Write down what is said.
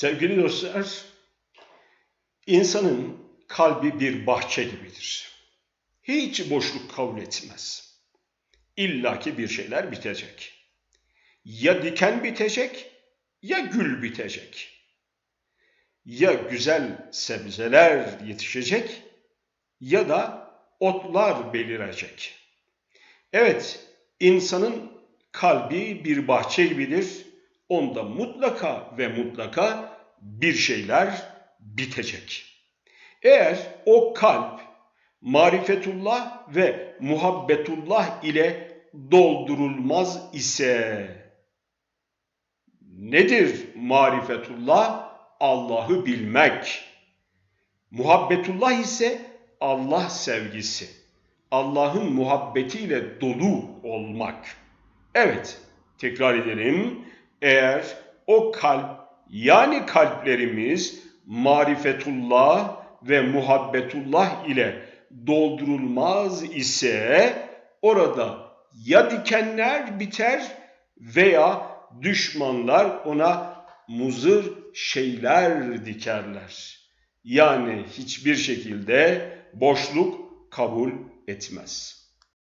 Sevgili dostlar, insanın kalbi bir bahçe gibidir. Hiç boşluk kabul etmez. İlla ki bir şeyler bitecek. Ya diken bitecek, ya gül bitecek. Ya güzel sebzeler yetişecek, ya da otlar belirecek. Evet, insanın kalbi bir bahçe gibidir. Onda mutlaka ve mutlaka bir şeyler bitecek. Eğer o kalp marifetullah ve muhabbetullah ile doldurulmaz ise nedir marifetullah? Allah'ı bilmek. Muhabbetullah ise Allah sevgisi. Allah'ın muhabbetiyle dolu olmak. Evet, tekrar edelim. Eğer o kalp yani kalplerimiz marifetullah ve muhabbetullah ile doldurulmaz ise orada ya dikenler biter veya düşmanlar ona muzır şeyler dikerler. Yani hiçbir şekilde boşluk kabul etmez.